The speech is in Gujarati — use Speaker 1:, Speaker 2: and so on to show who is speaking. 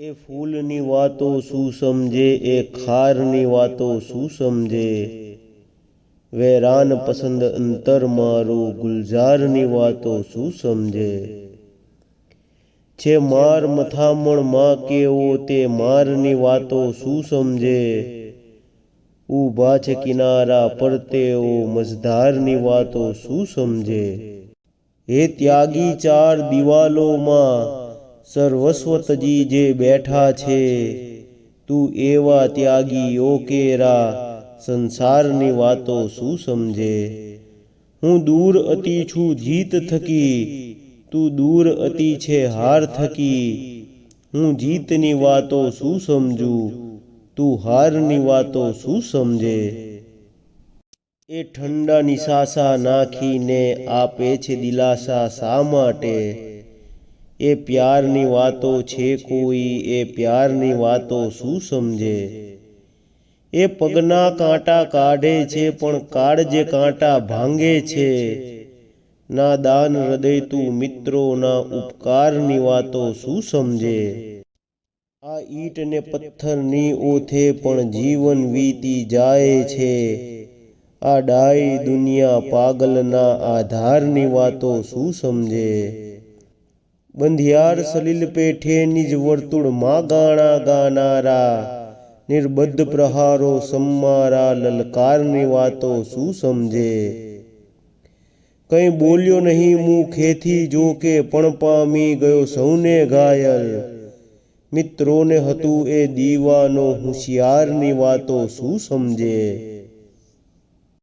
Speaker 1: એ ફૂલની વાતો શું સમજે? એ ખારની વાતો શું સમજે? વેરાન પસંદ અંતર મારું ગુલજારની વાતો શું સમજે? છે માર મથામણમાં કેવો તે મારની વાતો શું સમજે? ઊભા છે કિનારા પર તેઓ મઝધારની વાતો શું સમજે? હે ત્યાગી ચાર દિવાલોમાં સર્વસ્વ તજી જે બેઠા છે, તું એવા ત્યાગીઓ કેરા, સંસારની વાતો શું સમજે? હું દૂર અતિ છું જીત થકી, તું દૂર અતિ છે હાર થકી. હું જીતની વાતો શું સમજુ? તું હારની વાતો શું સમજે? એ ઠંડા નિશાસા નાખીને આપે છે દિલાસા શા માટે? એ પ્યારની વાતો છે કોઈ, એ પ્યારની વાતો શું સમજે? એ પગના કાંટા કાઢે છે, પણ કાળજે કાંટા ભાંગે છે. ના દાન હૃદય તું મિત્રોના ઉપકારની વાતો શું સમજે? આ ઈટ ને પથ્થરની ઓથે પણ જીવન વીતી જાય છે. આ ડાય દુનિયા પાગલના આધારની વાતો શું સમજે? બંધિયાર સલીલ પેઠે નિજ વર્તુળમાં ગાણા ગાનારા, નિર્બદ્ધ પ્રહારો સમારા, લલકારની વાતો શું સમજે? કંઈ બોલ્યો નહીં મુખેથી જો કે પણ પામી ગયો સૌને ઘાયલ. મિત્રોને હતું એ દીવાનો હોશિયારની વાતો શું સમજે?